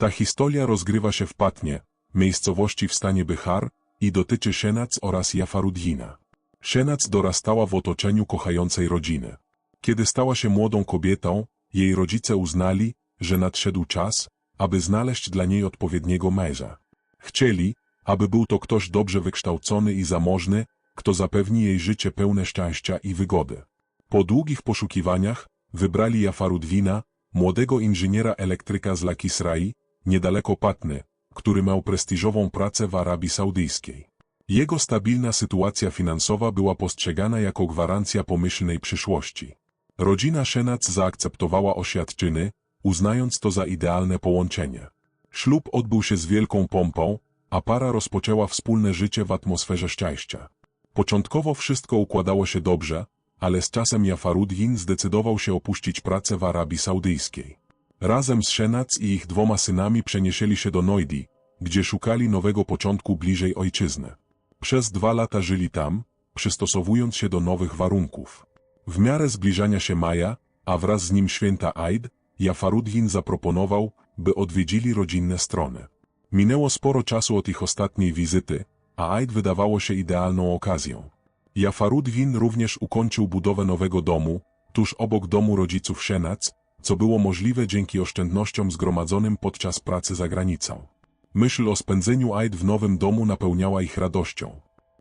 Ta historia rozgrywa się w Patnie, miejscowości w stanie Bychar i dotyczy Szenac oraz Jafarudjina. Szenac dorastała w otoczeniu kochającej rodziny. Kiedy stała się młodą kobietą, jej rodzice uznali, że nadszedł czas, aby znaleźć dla niej odpowiedniego męża. Chcieli, aby był to ktoś dobrze wykształcony i zamożny, kto zapewni jej życie pełne szczęścia i wygody. Po długich poszukiwaniach wybrali Jafarudwina, młodego inżyniera elektryka z Lakisrai, niedaleko Patny, który miał prestiżową pracę w Arabii Saudyjskiej. Jego stabilna sytuacja finansowa była postrzegana jako gwarancja pomyślnej przyszłości. Rodzina Szenac zaakceptowała oświadczyny, uznając to za idealne połączenie. Ślub odbył się z wielką pompą, a para rozpoczęła wspólne życie w atmosferze szczęścia. Początkowo wszystko układało się dobrze, ale z czasem Jafarudin zdecydował się opuścić pracę w Arabii Saudyjskiej. Razem z Szenac i ich dwoma synami przenieśli się do Noidi, gdzie szukali nowego początku bliżej ojczyzny. Przez dwa lata żyli tam, przystosowując się do nowych warunków. W miarę zbliżania się maja, a wraz z nim święta Aid, Jafarudin zaproponował, by odwiedzili rodzinne strony. Minęło sporo czasu od ich ostatniej wizyty, a Aid wydawało się idealną okazją. Jafarudwin również ukończył budowę nowego domu, tuż obok domu rodziców Szenac, co było możliwe dzięki oszczędnościom zgromadzonym podczas pracy za granicą. Myśl o spędzeniu Aid w nowym domu napełniała ich radością.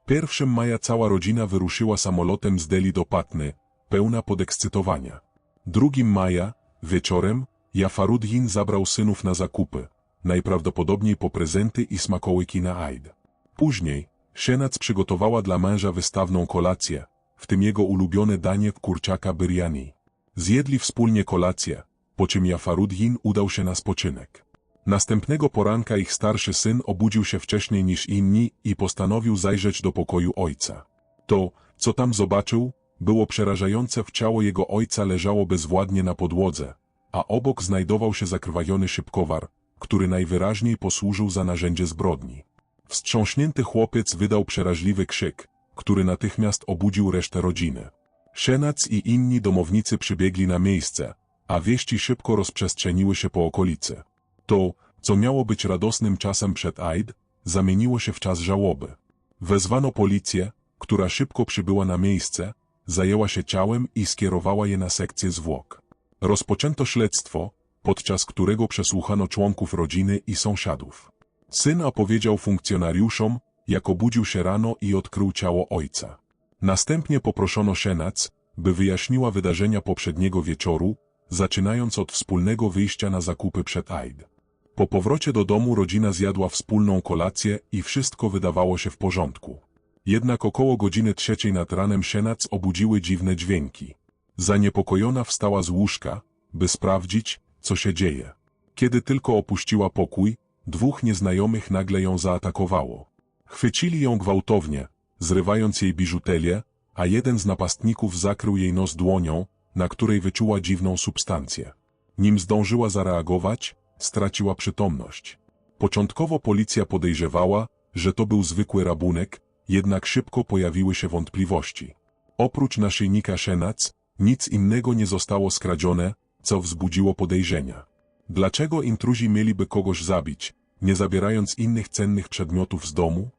1 maja cała rodzina wyruszyła samolotem z Delhi do Patny, pełna podekscytowania. 2 maja, wieczorem, Jafarudin zabrał synów na zakupy, najprawdopodobniej po prezenty i smakołyki na Aid. Później, Szenac przygotowała dla męża wystawną kolację, w tym jego ulubione danie kurczaka biryani. Zjedli wspólnie kolację, po czym Jafarudin udał się na spoczynek. Następnego poranka ich starszy syn obudził się wcześniej niż inni i postanowił zajrzeć do pokoju ojca. To, co tam zobaczył, było przerażające w ciało jego ojca leżało bezwładnie na podłodze, a obok znajdował się zakrwawiony szybkowar, który najwyraźniej posłużył za narzędzie zbrodni. Wstrząśnięty chłopiec wydał przeraźliwy krzyk, który natychmiast obudził resztę rodziny. Szenac i inni domownicy przybiegli na miejsce, a wieści szybko rozprzestrzeniły się po okolicy. To, co miało być radosnym czasem przed Aid, zamieniło się w czas żałoby. Wezwano policję, która szybko przybyła na miejsce, zajęła się ciałem i skierowała je na sekcję zwłok. Rozpoczęto śledztwo, podczas którego przesłuchano członków rodziny i sąsiadów. Syn opowiedział funkcjonariuszom, jak obudził się rano i odkrył ciało ojca. Następnie poproszono Szenac, by wyjaśniła wydarzenia poprzedniego wieczoru, zaczynając od wspólnego wyjścia na zakupy przed Aid. Po powrocie do domu rodzina zjadła wspólną kolację i wszystko wydawało się w porządku. Jednak około godziny trzeciej nad ranem Szenac obudziły dziwne dźwięki. Zaniepokojona wstała z łóżka, by sprawdzić, co się dzieje. Kiedy tylko opuściła pokój, dwóch nieznajomych nagle ją zaatakowało. Chwycili ją gwałtownie, zrywając jej biżuterię, a jeden z napastników zakrył jej nos dłonią, na której wyczuła dziwną substancję. Nim zdążyła zareagować, straciła przytomność. Początkowo policja podejrzewała, że to był zwykły rabunek, jednak szybko pojawiły się wątpliwości. Oprócz naszyjnika Szenac, nic innego nie zostało skradzione, co wzbudziło podejrzenia. Dlaczego intruzi mieliby kogoś zabić, nie zabierając innych cennych przedmiotów z domu?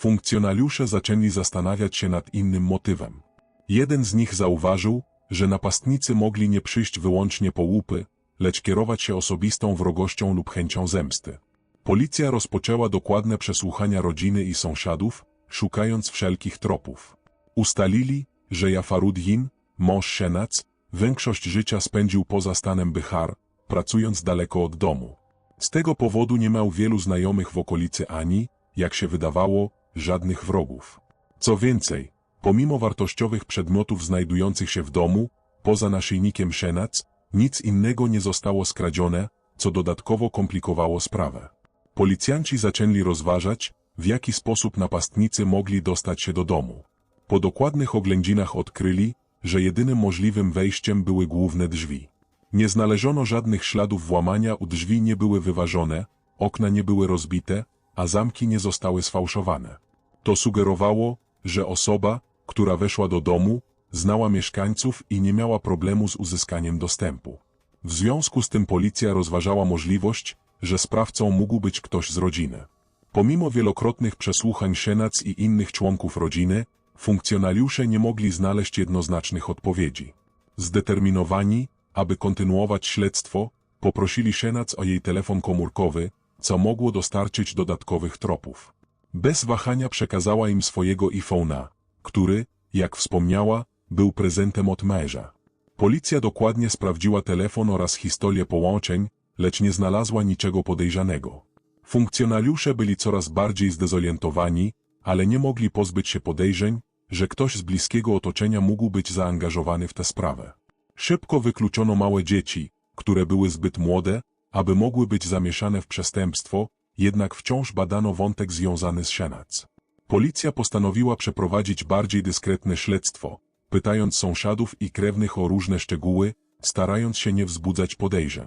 Funkcjonariusze zaczęli zastanawiać się nad innym motywem. Jeden z nich zauważył, że napastnicy mogli nie przyjść wyłącznie po łupy, lecz kierować się osobistą wrogością lub chęcią zemsty. Policja rozpoczęła dokładne przesłuchania rodziny i sąsiadów, szukając wszelkich tropów. Ustalili, że Jafarudin, mąż Szenac, większość życia spędził poza stanem Bychar, pracując daleko od domu. Z tego powodu nie miał wielu znajomych w okolicy ani, jak się wydawało, żadnych wrogów. Co więcej, pomimo wartościowych przedmiotów znajdujących się w domu, poza naszyjnikiem Szenac, nic innego nie zostało skradzione, co dodatkowo komplikowało sprawę. Policjanci zaczęli rozważać, w jaki sposób napastnicy mogli dostać się do domu. Po dokładnych oględzinach odkryli, że jedynym możliwym wejściem były główne drzwi. Nie znaleziono żadnych śladów włamania, u drzwi nie były wyważone, okna nie były rozbite, a zamki nie zostały sfałszowane. To sugerowało, że osoba, która weszła do domu, znała mieszkańców i nie miała problemu z uzyskaniem dostępu. W związku z tym policja rozważała możliwość, że sprawcą mógł być ktoś z rodziny. Pomimo wielokrotnych przesłuchań Szenac i innych członków rodziny, funkcjonariusze nie mogli znaleźć jednoznacznych odpowiedzi. Zdeterminowani, aby kontynuować śledztwo, poprosili Szenac o jej telefon komórkowy, co mogło dostarczyć dodatkowych tropów. Bez wahania przekazała im swojego iPhone'a, który, jak wspomniała, był prezentem od męża. Policja dokładnie sprawdziła telefon oraz historię połączeń, lecz nie znalazła niczego podejrzanego. Funkcjonariusze byli coraz bardziej zdezorientowani, ale nie mogli pozbyć się podejrzeń, że ktoś z bliskiego otoczenia mógł być zaangażowany w tę sprawę. Szybko wykluczono małe dzieci, które były zbyt młode, aby mogły być zamieszane w przestępstwo, jednak wciąż badano wątek związany z Szenac. Policja postanowiła przeprowadzić bardziej dyskretne śledztwo, pytając sąsiadów i krewnych o różne szczegóły, starając się nie wzbudzać podejrzeń.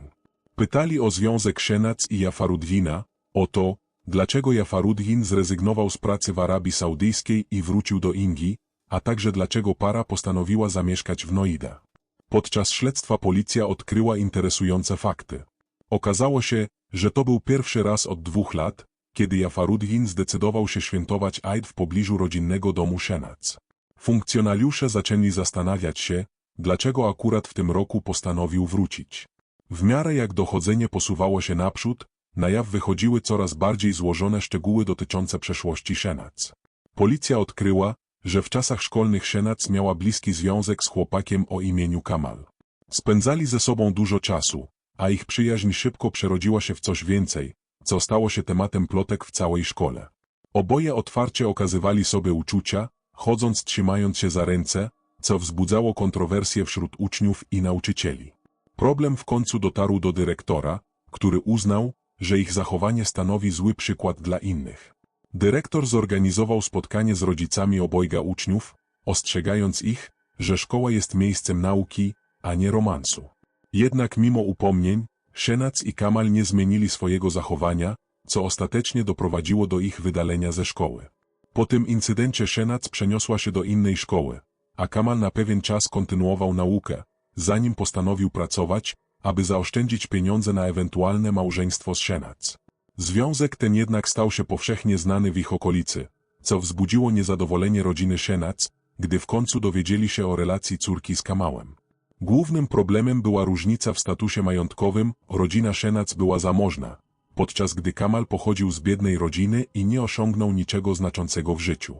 Pytali o związek Szenac i Jafarudwina, o to, dlaczego Jafarudwin zrezygnował z pracy w Arabii Saudyjskiej i wrócił do Indii, a także dlaczego para postanowiła zamieszkać w Noida. Podczas śledztwa policja odkryła interesujące fakty. Okazało się, że to był pierwszy raz od dwóch lat, kiedy Jafarudwin zdecydował się świętować Eid w pobliżu rodzinnego domu Szenac. Funkcjonariusze zaczęli zastanawiać się, dlaczego akurat w tym roku postanowił wrócić. W miarę jak dochodzenie posuwało się naprzód, na jaw wychodziły coraz bardziej złożone szczegóły dotyczące przeszłości Szenac. Policja odkryła, że w czasach szkolnych Szenac miała bliski związek z chłopakiem o imieniu Kamal. Spędzali ze sobą dużo czasu, a ich przyjaźń szybko przerodziła się w coś więcej, co stało się tematem plotek w całej szkole. Oboje otwarcie okazywali sobie uczucia, chodząc trzymając się za ręce, co wzbudzało kontrowersje wśród uczniów i nauczycieli. Problem w końcu dotarł do dyrektora, który uznał, że ich zachowanie stanowi zły przykład dla innych. Dyrektor zorganizował spotkanie z rodzicami obojga uczniów, ostrzegając ich, że szkoła jest miejscem nauki, a nie romansu. Jednak mimo upomnień, Szenac i Kamal nie zmienili swojego zachowania, co ostatecznie doprowadziło do ich wydalenia ze szkoły. Po tym incydencie Szenac przeniosła się do innej szkoły, a Kamal na pewien czas kontynuował naukę, zanim postanowił pracować, aby zaoszczędzić pieniądze na ewentualne małżeństwo z Szenac. Związek ten jednak stał się powszechnie znany w ich okolicy, co wzbudziło niezadowolenie rodziny Szenac, gdy w końcu dowiedzieli się o relacji córki z Kamałem. Głównym problemem była różnica w statusie majątkowym, rodzina Szenac była zamożna, podczas gdy Kamal pochodził z biednej rodziny i nie osiągnął niczego znaczącego w życiu.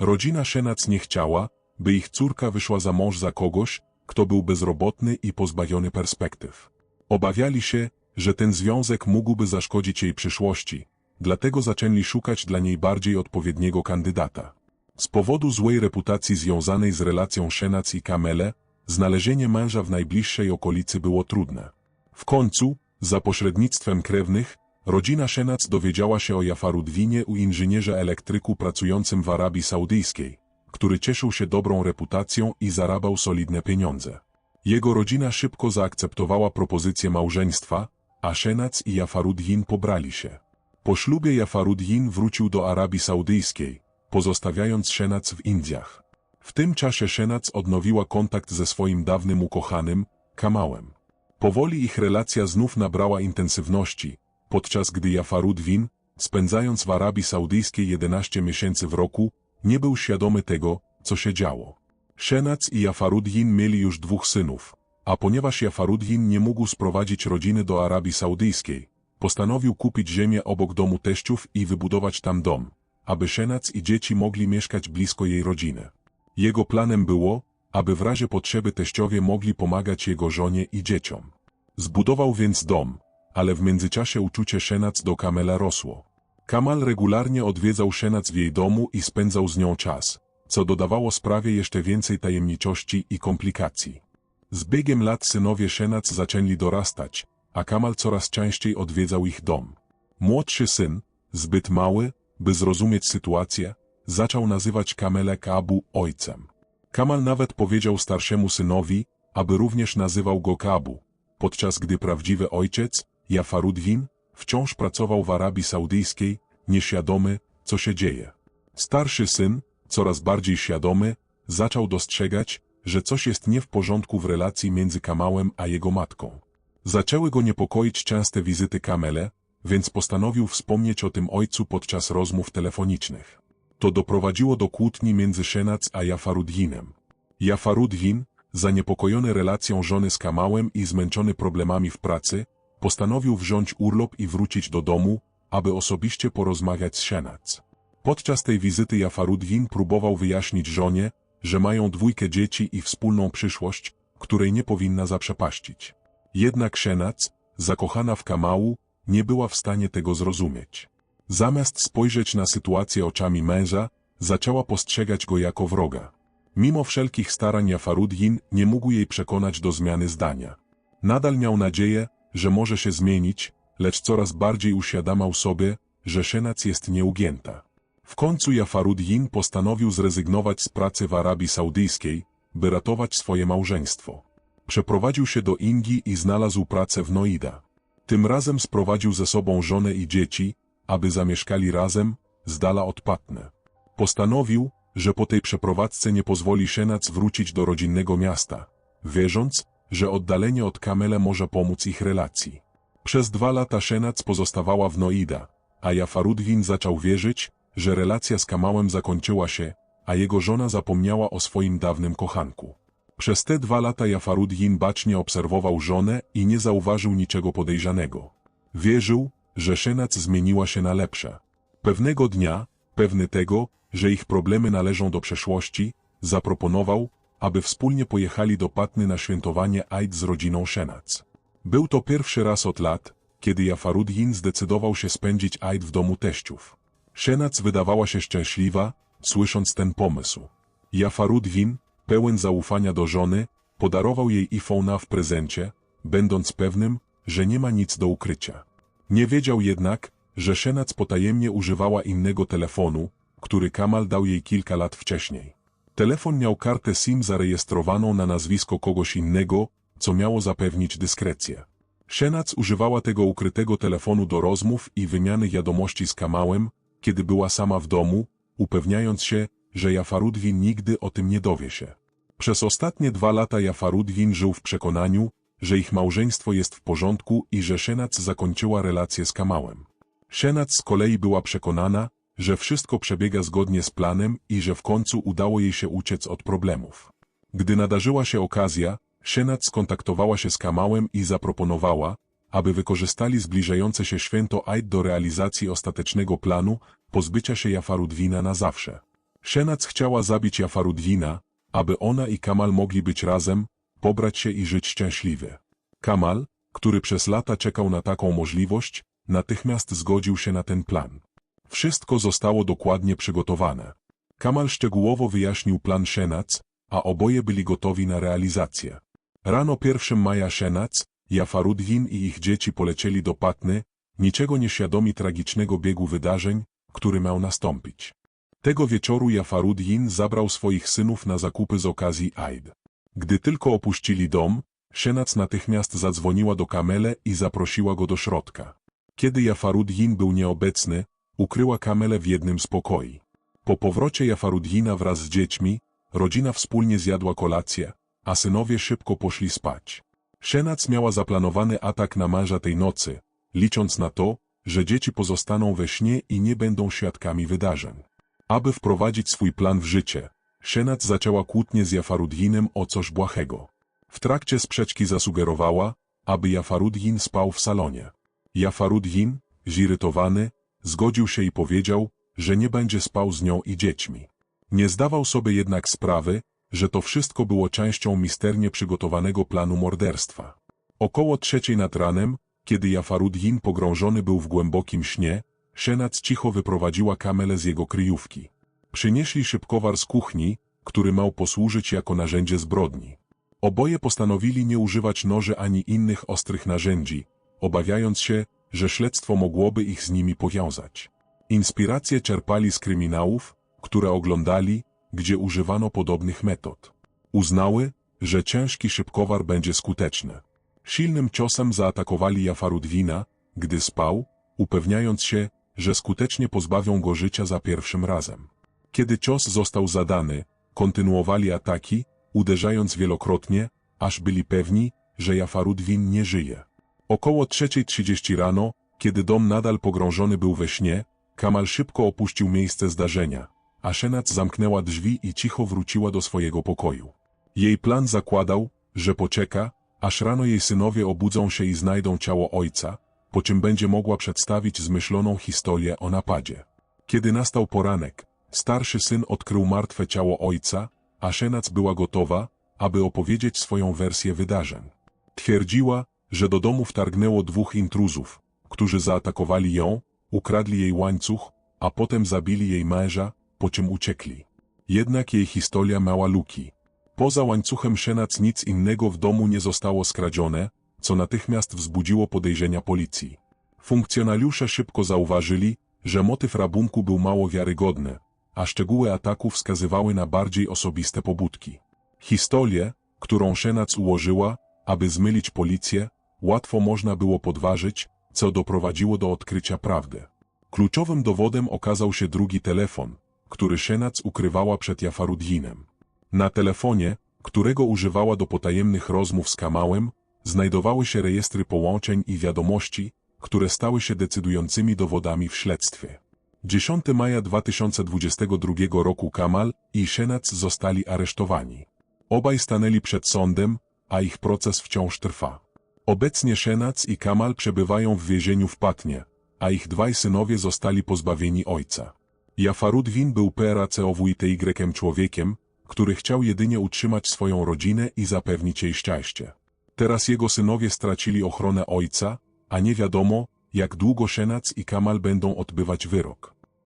Rodzina Szenac nie chciała, by ich córka wyszła za mąż za kogoś, kto był bezrobotny i pozbawiony perspektyw. Obawiali się, że ten związek mógłby zaszkodzić jej przyszłości, dlatego zaczęli szukać dla niej bardziej odpowiedniego kandydata. Z powodu złej reputacji związanej z relacją Szenac i Kamele, znalezienie męża w najbliższej okolicy było trudne. W końcu, za pośrednictwem krewnych, rodzina Szenac dowiedziała się o Jafarudwinie u inżynierza elektryku pracującym w Arabii Saudyjskiej, który cieszył się dobrą reputacją i zarabiał solidne pieniądze. Jego rodzina szybko zaakceptowała propozycję małżeństwa, a Szenac i Jafarudjin pobrali się. Po ślubie Jafarudjin wrócił do Arabii Saudyjskiej, pozostawiając Szenac w Indiach. W tym czasie Szenac odnowiła kontakt ze swoim dawnym ukochanym, Kamałem. Powoli ich relacja znów nabrała intensywności, podczas gdy Jafarudwin, spędzając w Arabii Saudyjskiej 11 miesięcy w roku, nie był świadomy tego, co się działo. Szenac i Jafarudjin mieli już dwóch synów, a ponieważ Jafarudjin nie mógł sprowadzić rodziny do Arabii Saudyjskiej, postanowił kupić ziemię obok domu teściów i wybudować tam dom, aby Szenac i dzieci mogli mieszkać blisko jej rodziny. Jego planem było, aby w razie potrzeby teściowie mogli pomagać jego żonie i dzieciom. Zbudował więc dom, ale w międzyczasie uczucie Szenac do Kamela rosło. Kamal regularnie odwiedzał Szenac w jej domu i spędzał z nią czas, co dodawało sprawie jeszcze więcej tajemniczości i komplikacji. Z biegiem lat synowie Szenac zaczęli dorastać, a Kamal coraz częściej odwiedzał ich dom. Młodszy syn, zbyt mały, by zrozumieć sytuację, zaczął nazywać Kamele Kabu ojcem. Kamal nawet powiedział starszemu synowi, aby również nazywał go Kabu, podczas gdy prawdziwy ojciec, Jafarudwin, wciąż pracował w Arabii Saudyjskiej, nieświadomy, co się dzieje. Starszy syn, coraz bardziej świadomy, zaczął dostrzegać, że coś jest nie w porządku w relacji między Kamałem a jego matką. Zaczęły go niepokoić częste wizyty Kamele, więc postanowił wspomnieć o tym ojcu podczas rozmów telefonicznych. To doprowadziło do kłótni między Szenac a Jafarudhinem. Jafarudhin, zaniepokojony relacją żony z Kamałem i zmęczony problemami w pracy, postanowił wziąć urlop i wrócić do domu, aby osobiście porozmawiać z Szenac. Podczas tej wizyty Jafarudhin próbował wyjaśnić żonie, że mają dwójkę dzieci i wspólną przyszłość, której nie powinna zaprzepaścić. Jednak Szenac, zakochana w Kamału, nie była w stanie tego zrozumieć. Zamiast spojrzeć na sytuację oczami męża, zaczęła postrzegać go jako wroga. Mimo wszelkich starań Jafarudhin nie mógł jej przekonać do zmiany zdania. Nadal miał nadzieję, że może się zmienić, lecz coraz bardziej uświadamiał sobie, że Szenac jest nieugięta. W końcu Jafarudhin postanowił zrezygnować z pracy w Arabii Saudyjskiej, by ratować swoje małżeństwo. Przeprowadził się do Indii i znalazł pracę w Noida. Tym razem sprowadził ze sobą żonę i dzieci, aby zamieszkali razem, z dala od. Postanowił, że po tej przeprowadzce nie pozwoli Szenac wrócić do rodzinnego miasta, wierząc, że oddalenie od Kamele może pomóc ich relacji. Przez dwa lata Szenac pozostawała w Noida, a Jafarudwin zaczął wierzyć, że relacja z Kamałem zakończyła się, a jego żona zapomniała o swoim dawnym kochanku. Przez te dwa lata Jafarudin bacznie obserwował żonę i nie zauważył niczego podejrzanego. Wierzył, że Szenac zmieniła się na lepsze. Pewnego dnia, pewny tego, że ich problemy należą do przeszłości, zaproponował, aby wspólnie pojechali do Patny na świętowanie Aid z rodziną Szenac. Był to pierwszy raz od lat, kiedy Jafarudin zdecydował się spędzić Aid w domu teściów. Szenac wydawała się szczęśliwa, słysząc ten pomysł. Jafarudwin, pełen zaufania do żony, podarował jej iPhone'a w prezencie, będąc pewnym, że nie ma nic do ukrycia. Nie wiedział jednak, że Szenac potajemnie używała innego telefonu, który Kamal dał jej kilka lat wcześniej. Telefon miał kartę SIM zarejestrowaną na nazwisko kogoś innego, co miało zapewnić dyskrecję. Szenac używała tego ukrytego telefonu do rozmów i wymiany wiadomości z Kamałem, kiedy była sama w domu, upewniając się, że Jafarudwin nigdy o tym nie dowie się. Przez ostatnie dwa lata Jafarudwin żył w przekonaniu, że ich małżeństwo jest w porządku i że Szenac zakończyła relację z Kamałem. Szenac z kolei była przekonana, że wszystko przebiega zgodnie z planem i że w końcu udało jej się uciec od problemów. Gdy nadarzyła się okazja, Szenac skontaktowała się z Kamałem i zaproponowała, aby wykorzystali zbliżające się święto Aid do realizacji ostatecznego planu pozbycia się Jafarudwina na zawsze. Szenac chciała zabić Jafarudwina, aby ona i Kamal mogli być razem, pobrać się i żyć szczęśliwie. Kamal, który przez lata czekał na taką możliwość, natychmiast zgodził się na ten plan. Wszystko zostało dokładnie przygotowane. Kamal szczegółowo wyjaśnił plan Szenac, a oboje byli gotowi na realizację. Rano 1 maja Szenac, Jafarudwin i ich dzieci polecieli do Patny, niczego nieświadomi tragicznego biegu wydarzeń, który miał nastąpić. Tego wieczoru Jafarudin zabrał swoich synów na zakupy z okazji Aid. Gdy tylko opuścili dom, Szenac natychmiast zadzwoniła do Kamele i zaprosiła go do środka. Kiedy Jafarudin był nieobecny, ukryła Kamele w jednym z pokoi. Po powrocie Jafarudina wraz z dziećmi, rodzina wspólnie zjadła kolację, a synowie szybko poszli spać. Szenac miała zaplanowany atak na męża tej nocy, licząc na to, że dzieci pozostaną we śnie i nie będą świadkami wydarzeń. Aby wprowadzić swój plan w życie, Szenac zaczęła kłótnię z Jafarudhinem o coś błahego. W trakcie sprzeczki zasugerowała, aby Jafarudhin spał w salonie. Jafarudhin, zirytowany, zgodził się i powiedział, że nie będzie spał z nią i dziećmi. Nie zdawał sobie jednak sprawy, że to wszystko było częścią misternie przygotowanego planu morderstwa. Około trzeciej nad ranem, kiedy Jafarudhin pogrążony był w głębokim śnie, Szenac cicho wyprowadziła kamelę z jego kryjówki. Przynieśli szybkowar z kuchni, który miał posłużyć jako narzędzie zbrodni. Oboje postanowili nie używać noży ani innych ostrych narzędzi, obawiając się, że śledztwo mogłoby ich z nimi powiązać. Inspiracje czerpali z kryminałów, które oglądali, gdzie używano podobnych metod. Uznały, że ciężki szybkowar będzie skuteczny. Silnym ciosem zaatakowali Jafarudwina, gdy spał, upewniając się, że skutecznie pozbawią go życia za pierwszym razem. Kiedy cios został zadany, kontynuowali ataki, uderzając wielokrotnie, aż byli pewni, że Jafarudwin nie żyje. Około 3.30 rano, Kiedy dom nadal pogrążony był we śnie, Kamal szybko opuścił miejsce zdarzenia, a Szenac zamknęła drzwi i cicho wróciła do swojego pokoju. Jej plan zakładał, że poczeka, aż rano jej synowie obudzą się i znajdą ciało ojca, po czym będzie mogła przedstawić zmyśloną historię o napadzie. Kiedy nastał poranek, starszy syn odkrył martwe ciało ojca, a Szenac była gotowa, aby opowiedzieć swoją wersję wydarzeń. Twierdziła, że do domu wtargnęło dwóch intruzów, którzy zaatakowali ją, ukradli jej łańcuch, a potem zabili jej męża, po czym uciekli. Jednak jej historia miała luki. Poza łańcuchem Szenac nic innego w domu nie zostało skradzione, co natychmiast wzbudziło podejrzenia policji. Funkcjonariusze szybko zauważyli, że motyw rabunku był mało wiarygodny, a szczegóły ataku wskazywały na bardziej osobiste pobudki. Historię, którą Szenac ułożyła, aby zmylić policję, łatwo można było podważyć, co doprowadziło do odkrycia prawdy. Kluczowym dowodem okazał się drugi telefon, który Szenac ukrywała przed Jafarudjinem. Na telefonie, którego używała do potajemnych rozmów z Kamałem, znajdowały się rejestry połączeń i wiadomości, które stały się decydującymi dowodami w śledztwie. 10 maja 2022 roku Kamal i Szenac zostali aresztowani. Obaj stanęli przed sądem, a ich proces wciąż trwa. Obecnie Szenac i Kamal przebywają w więzieniu w Patnie, a ich dwaj synowie zostali pozbawieni ojca. Jafarudwin był PRACOWTY człowiekiem, który chciał jedynie utrzymać swoją rodzinę i zapewnić jej szczęście. Teraz jego synowie stracili ochronę ojca, a nie wiadomo, jak długo Szenac i Kamal będą odbywać wyrok.